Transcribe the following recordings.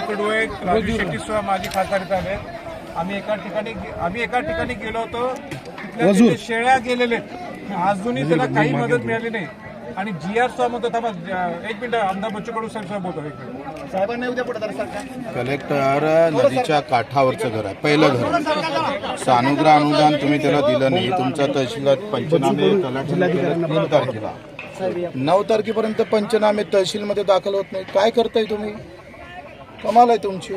कडवे राजू शेट्टी सुद्धा माझी खासदारीत आले आम्ही एका ठिकाणी आम्ही एका ठिकाणी गेलो होतो तिथल्या शेळ्या गेलेले अजूनही त्याला काही मदत मिळाली नाही. आणि जी आर साहेब म्हणतो थांबा एक मिनिट आमदार बच्चू कडू साहेब साहेब बोलतो एक मिनिट. साहेबांना उद्या पुढे सरकार. कलेक्टर नदीच्या काठावरचं घर आहे पहिलं घर. सानुग्रह अनुदान तुम्ही त्याला दिलं नाही. तुमचा तहसीलात पंचनामे तीन तारखेला. नऊ तारखेपर्यंत पंचनामे तहसीलमध्ये दाखल होत नाही काय करताय तुम्ही? कमाल आहे तुमची.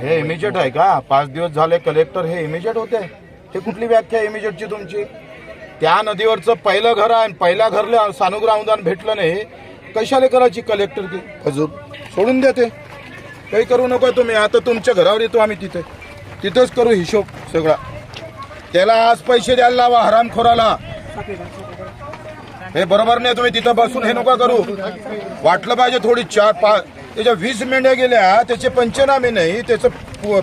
हे इमिजिएट आहे का? पाच दिवस झाले कलेक्टर हे इमिजिएट होते? हे कुठली व्याख्या आहे इमिजिएटची तुमची? त्या नदीवरचं पहिलं घर आहे आणि पहिल्या घरला सानुग्रह अनुदान भेटलं नाही. कशाला करायची कलेक्टर की? हजूर सोडून देते काही करू नका तुम्ही. आता तुमच्या घरावर येतो आम्ही तिथे. तिथंच करू हिशोब सगळा. त्याला आज पैसे द्यायला लावा हरामखोराला. हे बरोबर नाही तुम्ही तिथं बसून हे नका करू. वाटलं पाहिजे थोडी चार पाच त्याच्या वीस मेंढ्या गेल्या त्याचे पंचनामे नाही त्याचं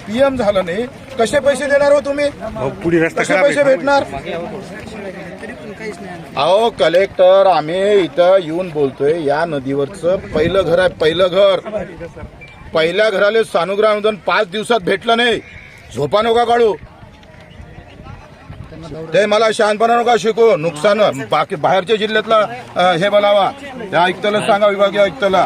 पीएम झालं नाही. कसे पैसे देणार हो तुम्ही? कसे पैसे भेटणार? अहो कलेक्टर आम्ही इथं येऊन बोलतोय या नदीवरचं पहिलं घर आहे पहिलं घर. पहिल्या घराले सानुग्रह अनुदान पाच दिवसात भेटलं नाही. झोपा नका काढू. ते मला शहाणपणा नका शिकू. नुकसान बाकी बाहेरच्या जिल्ह्यातला हे बोलावा. त्या आयुक्ताला सांगा विभागीय आयुक्ताला.